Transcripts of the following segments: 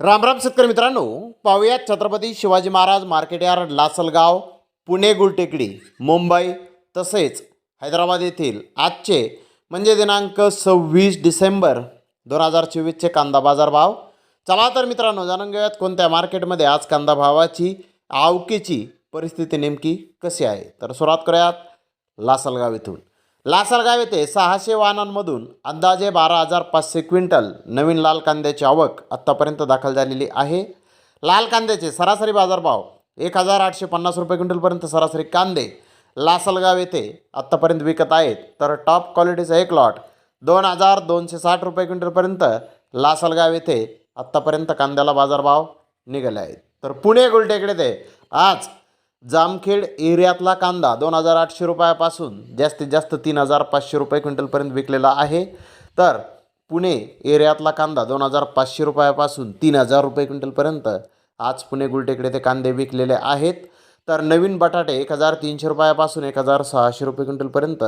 रामराम शेतकरी मित्रांनो पाहुयात छत्रपती शिवाजी महाराज मार्केट यार्ड लासलगाव पुणे गुलटेकडी मुंबई तसेच हैदराबाद येथील आजचे म्हणजे दिनांक सव्वीस डिसेंबर दोन हजार चोवीसचे कांदा बाजार भाव. चला तर मित्रांनो जाणून घेऊयात कोणत्या मार्केटमध्ये आज कांदा भावाची आवकेची परिस्थिती नेमकी कशी आहे. तर सुरुवात करूयात लासलगाव येथून लासलगाव येथे सहाशे वाहनांमधून अंदाजे बारा हजार पाचशे क्विंटल नवीन लाल कांद्याची आवक आत्तापर्यंत दाखल झालेली आहे. लाल कांद्याचे सरासरी बाजारभाव एक हजार आठशे पन्नास रुपये क्विंटलपर्यंत सरासरी कांदे लासलगाव येथे आत्तापर्यंत विकत आहेत. तर टॉप क्वालिटीचा एक लॉट दोन हजार दोनशे साठ रुपये क्विंटलपर्यंत लासलगाव येथे आत्तापर्यंत कांद्याला बाजारभाव निघाले आहेत. तर पुणे गुलटेकडे ते आज जामखेड एरियातला कांदा दोन हजार आठशे रुपयापासून जास्तीत जास्त तीन हजार पाचशे रुपये क्विंटलपर्यंत विकलेला आहे. तर पुणे एरियातला कांदा दोन हजार पाचशे रुपयापासून तीन हजार रुपये क्विंटलपर्यंत आज पुणे गुलटेकडे ते कांदे विकलेले आहेत. तर नवीन बटाटे एक हजार तीनशे रुपयापासून एक हजार सहाशे रुपये क्विंटलपर्यंत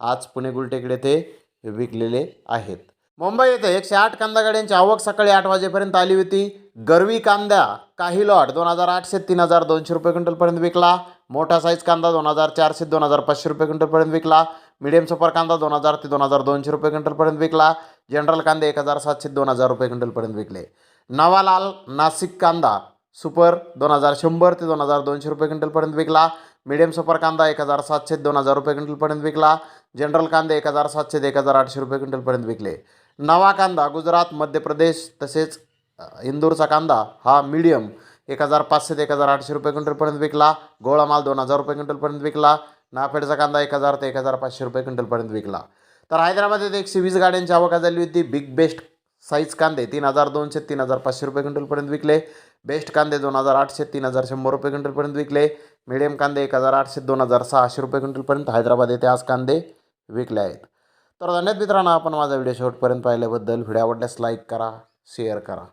आज पुणे गुलटेकडे ते विकलेले आहेत. मुंबई येथे एकशे आठ कांदा गाड्यांची आवक सकाळी आठ वाजेपर्यंत आली होती. गरवी कांदा काही लॉट दोन हजार आठशे तीन हजार दोनशे रुपये क्विंटलपर्यंत विकला. मोठा साईज कांदा दोन हजार चारशे दोन हजार पाचशे रुपये क्विंटलपर्यंत विकला. मिडियम सुपर कांदा दोन हजार ते दोन हजार दोनशे रुपये क्विंटलपर्यंत विकला. जनरल कांदे एक हजार सातशे दोन हजार रुपये क्विंटलपर्यंत विकले. नवालाल नाशिक कांदा सुपर दोन हजार शंभर ते दोन हजार दोनशे रुपये क्विंटलपर्यंत विकला. मिडियम सुपर कांदा एक हजार सातशे दोन हजार रुपये क्विंटलपर्यंत विकला. जनरल कांदे एक हजार सातशे ते एक हजार आठशे रुपये क्विंटलपर्यंत विकले. नवा कांदा गुजरात मध्य प्रदेश तसेच इंदूरचा कांदा हा मीडियम एक हजार पाचशे ते एक हजार आठशे रुपये क्विंटलपर्यंत विकला. गोळा माल दोन हजार रुपये क्विंटलपर्यंत विकला. नाफेडचा कांदा एक हजार ते एक हजार पाचशे रुपये क्विंटलपर्यंत विकला. तर हैदराबाद एकशे वीस गाड्यांची आवका झाली होती. बिग बेस्ट साईज कांदे तीन हजार दोनशे तीन हजार पाचशे रुपये क्विंटलपर्यंत विकले. बेस्ट कांदे दोन हजार आठशे तीन हजार शंभर रुपये क्विंटलपर्यंत विकले. मिडियम कांदे एक हजार आठशे दोन हजार सहाशे रुपये क्विंटलपर्यंत हैदराबाद येथे आज कांदे विकले आहेत. तर धन्यवाद मित्रांनो आपण माझा व्हिडिओ शेवटपर्यंत पाहिल्याबद्दल. व्हिडिओ आवडल्यास लाईक करा शेअर करा.